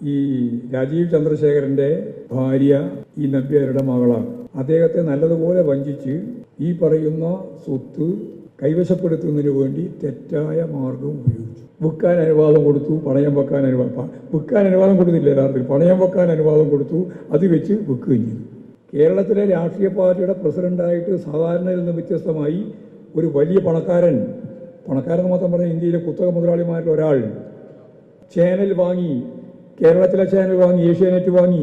ഈ രാജീവ് ചന്ദ്രശേഖരന്റെ ഭാര്യ ഈ നമ്പ്യാരുടെ മകളാണ്. അദ്ദേഹത്തെ നല്ലതുപോലെ വഞ്ചിച്ച് ഈ പറയുന്ന സ്വത്ത് കൈവശപ്പെടുത്തുന്നതിന് വേണ്ടി തെറ്റായ മാർഗം ഉപയോഗിച്ചു. വിൽക്കാൻ അനുവാദം കൊടുത്തു പണയം വെക്കാൻ അനുവാദം വിൽക്കാൻ അനുവാദം കൊടുത്തില്ല യഥാർത്ഥത്തിൽ. പണയം വെക്കാൻ അനുവാദം കൊടുത്തു അത് വെച്ച് വിൽക്കുകയും ചെയ്തു. കേരളത്തിലെ രാഷ്ട്രീയ പാർട്ടിയുടെ പ്രസിഡന്റായിട്ട് സാധാരണയിൽ നിന്ന് വ്യത്യസ്തമായി ഒരു വലിയ പണക്കാരൻ പണക്കാരൻ മാത്രം പറഞ്ഞ ഇന്ത്യയിലെ കുത്തക മുതലാളിമാരിൽ ഒരാൾ ചാനൽ വാങ്ങി കേരളത്തിലെ ചാനൽ വാങ്ങി ഏഷ്യാനെറ്റ് വാങ്ങി.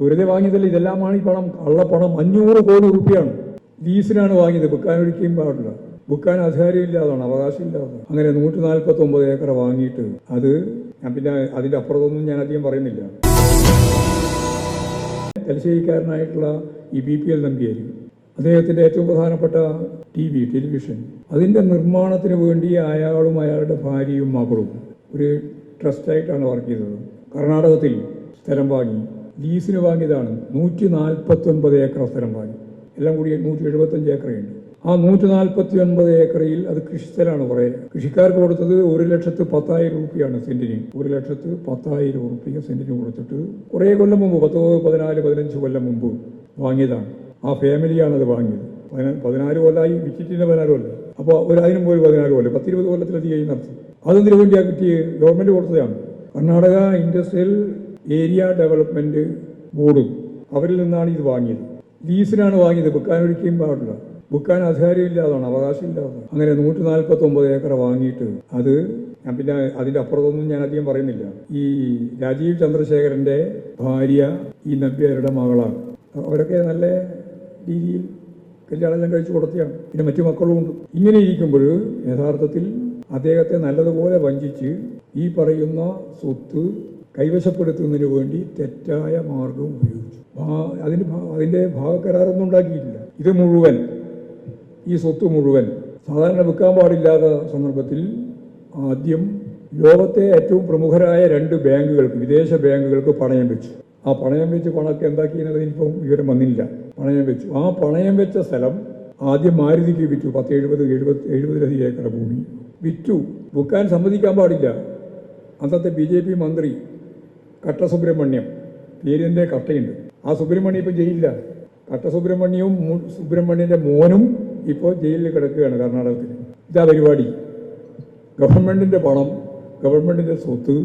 വെറുതെ വാങ്ങിയതല്ല ഇതെല്ലാമാണ് ഈ പണം കള്ളപ്പണം അഞ്ഞൂറ് കോടി റുപ്യാണ് ലീസിനാണ് വാങ്ങിയത് വിൽക്കാൻ ഒഴിക്കുകയും പാടില്ല. വിൽക്കാൻ അധികാരമില്ലാതാണ് അവകാശമില്ലാതാണ്. അങ്ങനെ നൂറ്റി നാൽപ്പത്തി ഒമ്പത് ഏക്കർ വാങ്ങിയിട്ട് അത് ഞാൻ പിന്നെ അതിന്റെ അപ്പുറത്തൊന്നും ഞാൻ അധികം പറയുന്നില്ല. തലശ്ശേരിക്കാരനായിട്ടുള്ള ഈ ബി പി എൽ നമ്പിയായിരുന്നു അദ്ദേഹത്തിന്റെ ഏറ്റവും പ്രധാനപ്പെട്ട ടി വി ടെലിവിഷൻ. അതിന്റെ നിർമ്മാണത്തിന് വേണ്ടി അയാളും അയാളുടെ ഭാര്യയും മകളും ഒരു ട്രസ്റ്റായിട്ടാണ് വർക്ക് ചെയ്തത്. കർണാടകത്തിൽ സ്ഥലം വാങ്ങി. ലീസിന് വാങ്ങിയതാണ് നൂറ്റി നാൽപ്പത്തി ഒൻപത് ഏക്കർ സ്ഥലം വാങ്ങി. എല്ലാം കൂടി നൂറ്റി എഴുപത്തഞ്ച് ഏക്കറുണ്ട്. ആ നൂറ്റി നാൽപ്പത്തി ഒൻപത് ഏക്കറിൽ അത് കൃഷിസ്ഥലമാണ് കുറേ. കൃഷിക്കാർക്ക് കൊടുത്തത് ഒരു ലക്ഷത്ത് പത്തായിരം രൂപയാണ് സെന്റിന്. ഒരു ലക്ഷത്ത് പത്തായിരം രൂപ സെന്റിന് കൊടുത്തിട്ട് കുറേ കൊല്ലം മുമ്പ് പത്ത് പതിനാല് പതിനഞ്ച് കൊല്ലം മുമ്പ് വാങ്ങിയതാണ്. ആ ഫാമിലിയാണ് അത് വാങ്ങിയത്. പതിനാ- പതിനാല് കൊല്ലമായി വിറ്റിട്ടിന് പതിനാല് കൊല്ലം. അപ്പോൾ ഒരു അതിനും പോയി പതിനാല് കൊല്ലം പത്തിരുപത് കൊല്ലത്തിലധികം നടത്തി അതെന്തിനു വേണ്ടിയാണ് കിട്ടിയ? ഗവൺമെന്റ് കൊടുത്തതാണ്. Karnataka industrial area development board അവരിൽ നിന്നാണ് ഇത് വാങ്ങിയത്. ലീസിനാണ് വാങ്ങിയത്. ബുക്കാൻ ഒരിക്കലും പാടില്ല. വിൽക്കാൻ അധികാരമില്ലാതാണ് അവകാശമില്ലാതാണ്. അങ്ങനെ നൂറ്റി നാൽപ്പത്തി ഒമ്പത് ഏക്കർ വാങ്ങിയിട്ട് അത് ഞാൻ പിന്നെ അതിന്റെ അപ്പുറത്തൊന്നും ഞാൻ അധികം പറയുന്നില്ല. ഈ രാജീവ് ചന്ദ്രശേഖരന്റെ ഭാര്യ ഈ നമ്പ്യാരുടെ മകളാണ്. അവരൊക്കെ നല്ല രീതിയിൽ കല്യാണം കഴിച്ചു കൊടുത്തിയാണ് പിന്നെ മറ്റു മക്കളും ഉണ്ട്. ഇങ്ങനെ ഇരിക്കുമ്പോൾ യഥാർത്ഥത്തിൽ അദ്ദേഹത്തെ നല്ലതുപോലെ വഞ്ചിച്ച് ഈ പറയുന്ന സ്വത്ത് കൈവശപ്പെടുത്തുന്നതിന് വേണ്ടി തെറ്റായ മാർഗം ഉപയോഗിച്ചു. അതിന് അതിന്റെ ഭാഗക്കരാറൊന്നും ഉണ്ടാക്കിയിട്ടില്ല. ഇത് മുഴുവൻ ഈ സ്വത്ത് മുഴുവൻ സാധാരണ വിൽക്കാൻ പാടില്ലാത്ത സന്ദർഭത്തിൽ ആദ്യം ലോകത്തെ ഏറ്റവും പ്രമുഖരായ രണ്ട് ബാങ്കുകൾക്ക് വിദേശ ബാങ്കുകൾക്ക് പണയം വെച്ചു. ആ പണയം വെച്ച് പണമൊക്കെ എന്താക്കി എന്നുള്ളത് ഇനിയിപ്പം വിവരം വന്നില്ല. പണയം വെച്ചു. ആ പണയം വെച്ച സ്ഥലം ആദ്യം മാരുതിക്ക് വിറ്റു. പത്ത് എഴുപത് എഴുപത് എഴുപതിലധികം ഏക്കർ ഭൂമി. വിറ്റു. വിൽക്കാൻ സമ്മതിക്കാൻ പാടില്ല. അന്നത്തെ ബി ജെ പി മന്ത്രി കട്ട സുബ്രഹ്മണ്യം പേരിന്റെ കട്ടയുണ്ട്. ആ സുബ്രഹ്മണ്യം ഇപ്പോൾ ജയിലില്ല കട്ട സുബ്രഹ്മണ്യവും സുബ്രഹ്മണ്യന്റെ മോനും ഇപ്പോൾ ജയിലിൽ കിടക്കുകയാണ് കർണാടകത്തിൽ. ഇതാ പരിപാടി. ഗവൺമെന്റിന്റെ പണം ഗവൺമെന്റിന്റെ സ്വത്ത്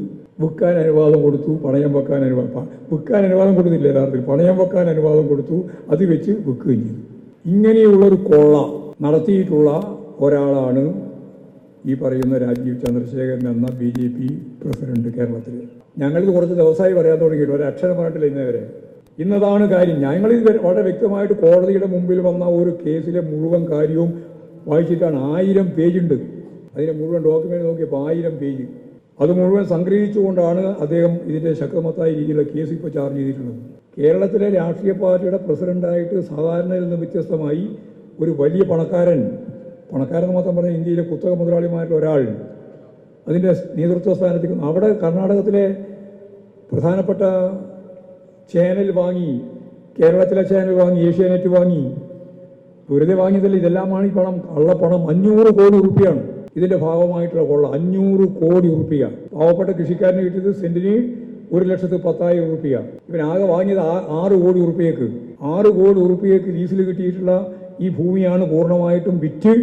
വിൽക്കാൻ അനുവാദം കൊടുത്തു പണയം വെക്കാൻ അനുവാദം വിൽക്കാൻ അനുവാദം കൊടുത്തില്ല യഥാർത്ഥത്തിൽ പണയം വെക്കാൻ അനുവാദം കൊടുത്തു അത് വെച്ച് വിൽക്കുകയും ചെയ്തു. ഇങ്ങനെയുള്ളൊരു കൊള്ള നടത്തിയിട്ടുള്ള ഒരാളാണ് ഈ പറയുന്ന രാജീവ് ചന്ദ്രശേഖരൻ എന്ന ബി ജെ പി പ്രസിഡന്റ് കേരളത്തിൽ ഞങ്ങളിത് കുറച്ച് ദിവസമായി പറയാൻ തുടങ്ങിയിട്ട് ഒരു അക്ഷരമായിട്ടില്ല ഇന്നേവരെ ഇന്നതാണ് കാര്യം. ഞങ്ങളിത് വളരെ വ്യക്തമായിട്ട് കോടതിയുടെ മുമ്പിൽ വന്ന ഒരു കേസിലെ മുഴുവൻ കാര്യവും വായിച്ചിട്ടാണ്. ആയിരം പേജുണ്ട് അതിന്റെ മുഴുവൻ ഡോക്യുമെന്റ് നോക്കിയപ്പോൾ ആയിരം പേജ്. അത് മുഴുവൻ സംഗ്രഹിച്ചുകൊണ്ടാണ് അദ്ദേഹം ഇതിന്റെ ശക്തമത്തായ രീതിയിലുള്ള കേസ് ഇപ്പോൾ ചാർജ് ചെയ്തിട്ടുള്ളത്. കേരളത്തിലെ രാഷ്ട്രീയ പാർട്ടിയുടെ പ്രസിഡന്റായിട്ട് സാധാരണയിൽ നിന്ന് വ്യത്യസ്തമായി ഒരു വലിയ പണക്കാരൻ പണക്കാരൻ മാത്രം പറഞ്ഞ ഇന്ത്യയിലെ കുത്തക മുതലാളിമാരിൽ ഒരാൾ അതിന്റെ നേതൃത്വ സ്ഥാനത്തേക്ക് അവിടെ കർണാടകത്തിലെ പ്രധാനപ്പെട്ട ചാനൽ വാങ്ങി കേരളത്തിലെ ചാനൽ വാങ്ങി ഏഷ്യാനെറ്റ് വാങ്ങി. വെറുതെ വാങ്ങിയതല്ല ഇതെല്ലാമാണ് ഈ പണം. കള്ളപ്പണം അഞ്ഞൂറ് കോടി റുപ്യാണ് ഇതിന്റെ ഭാഗമായിട്ടുള്ള കൊള്ള അഞ്ഞൂറ് കോടി റുപ്യ പാവപ്പെട്ട കൃഷിക്കാരന് കിട്ടിയത് സെന്റിന് ഒരു ലക്ഷത്തി പത്തായിരം റുപ്യ ഇവൻ ആകെ വാങ്ങിയത് ആറ് കോടി റുപ്യക്ക് ആറ് കോടി റുപ്യക്ക് ലീസിൽ കിട്ടിയിട്ടുള്ള ഈ ഭൂമിയാണ് പൂർണമായിട്ടും വിറ്റ്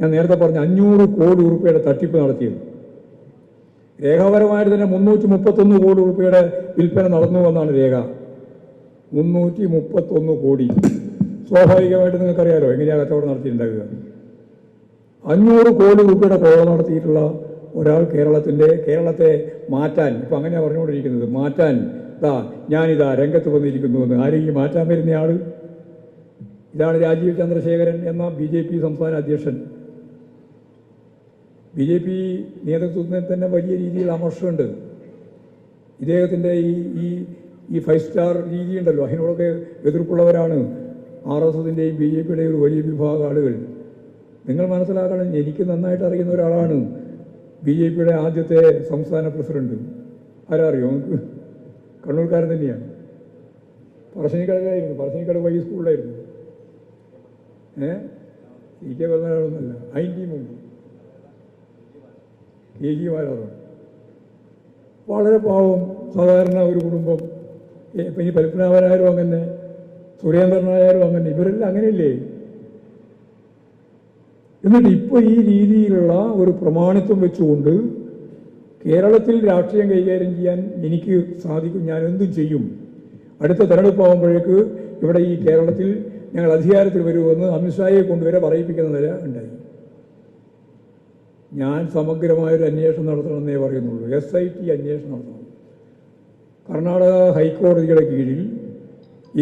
ഞാൻ നേരത്തെ പറഞ്ഞ അഞ്ഞൂറ് കോടി റുപ്യയുടെ തട്ടിപ്പ് നടത്തിയത്. രേഖാപരമായിട്ട് തന്നെ മുന്നൂറ്റി മുപ്പത്തൊന്ന് കോടി റുപ്യയുടെ വിൽപ്പന നടന്നു എന്നാണ് രേഖ. മുന്നൂറ്റി മുപ്പത്തൊന്ന് കോടി. സ്വാഭാവികമായിട്ട് നിങ്ങൾക്കറിയാലോ എങ്ങനെയാണ് കച്ചവടം നടത്തിയിട്ടുണ്ടാകുക അഞ്ഞൂറ് കോടി രൂപയുടെ കോള നടത്തിയിട്ടുള്ള ഒരാൾ കേരളത്തിന്റെ കേരളത്തെ മാറ്റാൻ ഇപ്പം അങ്ങനെയാണ് പറഞ്ഞുകൊണ്ടിരിക്കുന്നത് മാറ്റാൻ ഇതാ ഞാനിതാ രംഗത്ത് വന്നിരിക്കുന്നു എന്ന്. ആരെങ്കിലും മാറ്റാൻ വരുന്ന ആൾ? ഇതാണ് രാജീവ് ചന്ദ്രശേഖരൻ എന്ന ബി ജെ പി സംസ്ഥാന അധ്യക്ഷൻ. ബി ജെ പി നേതൃത്വത്തിന് തന്നെ വലിയ രീതിയിൽ അമർഷമുണ്ട് ഇദ്ദേഹത്തിന്റെ ഈ ഈ ഈ ഫൈവ് സ്റ്റാർ രീതിയുണ്ടല്ലോ. അതിനോടൊക്കെ എതിർപ്പുള്ളവരാണ് ആർ എസ് എസിന്റെയും ബി ജെ പിയുടെയും ഒരു വലിയ വിഭാഗം ആളുകൾ. നിങ്ങൾ മനസ്സിലാക്കണം എനിക്ക് നന്നായിട്ട് അറിയുന്ന ഒരാളാണ് ബി ജെ പിയുടെ ആദ്യത്തെ സംസ്ഥാന പ്രസിഡന്റ്. ആരറിയോ നമുക്ക് കണ്ണൂർക്കാരൻ തന്നെയാണ്. പറശ്ശിനിക്കടയിലായിരുന്നു പറശ്ശിനിക്കട വൈ സ്കൂളിലായിരുന്നു. ഏ? സി കെ പതിനാലൊന്നല്ല അതിന്റെയും മുമ്പ് കെ ജി മാരാറാണ് വളരെ പാവം സാധാരണ ഒരു കുടുംബം. ഇപ്പം ഈ പത്മനാഭനായാലും അങ്ങനെ സുരേന്ദ്രനായാലും അങ്ങനെ ഇവരെല്ലാം അങ്ങനെയല്ലേ? എന്നിട്ട് ഇപ്പോൾ ഈ രീതിയിലുള്ള ഒരു പ്രമാണിത്വം വെച്ചുകൊണ്ട് കേരളത്തിൽ രാഷ്ട്രീയം കൈകാര്യം ചെയ്യാൻ എനിക്ക് സാധിക്കും ഞാൻ എന്തും ചെയ്യും. അടുത്ത തെരഞ്ഞെടുപ്പാകുമ്പോഴേക്ക് ഇവിടെ ഈ കേരളത്തിൽ ഞങ്ങൾ അധികാരത്തിൽ വരുമെന്ന് അമിത്ഷായെ കൊണ്ടുവരെ പറയിപ്പിക്കുന്ന നില ഉണ്ടായി. ഞാൻ സമഗ്രമായൊരു അന്വേഷണം നടത്തണമെന്നേ പറയുന്നുള്ളൂ. എസ് ഐ ടി അന്വേഷണം നടത്തണം. കർണാടക ഹൈക്കോടതിയുടെ കീഴിൽ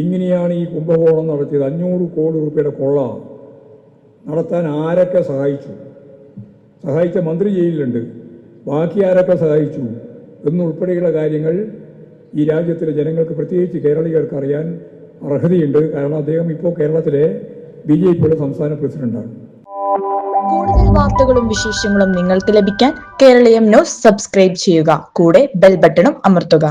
ഇങ്ങനെയാണ് ഈ കുംഭകോണം നടത്തിയത്. അഞ്ഞൂറ് കോടി രൂപയുടെ കൊള്ള നടത്താൻ ആരൊക്കെ സഹായിച്ചു? സഹായിച്ച മന്ത്രി ജയിലിലുണ്ട്. ബാക്കി ആരൊക്കെ സഹായിച്ചു? എന്നുൾപ്പെടെയുള്ള കാര്യങ്ങൾ ഈ രാജ്യത്തിലെ ജനങ്ങൾക്ക് പ്രത്യേകിച്ച് കേരളീയർക്ക് അറിയാൻ അർഹതയുണ്ട്. കാരണം അദ്ദേഹം ഇപ്പോൾ കേരളത്തിലെ ബി ജെ പിയുടെ സംസ്ഥാന പ്രസിഡന്റാണ്. കൂടുതൽ വാർത്തകളും വിശേഷങ്ങളും നിങ്ങൾക്ക് ലഭിക്കാൻ കേരളീയം ന്യൂസ് സബ്സ്ക്രൈബ് ചെയ്യുക. കൂടെ ബെൽ ബട്ടണും അമർത്തുക.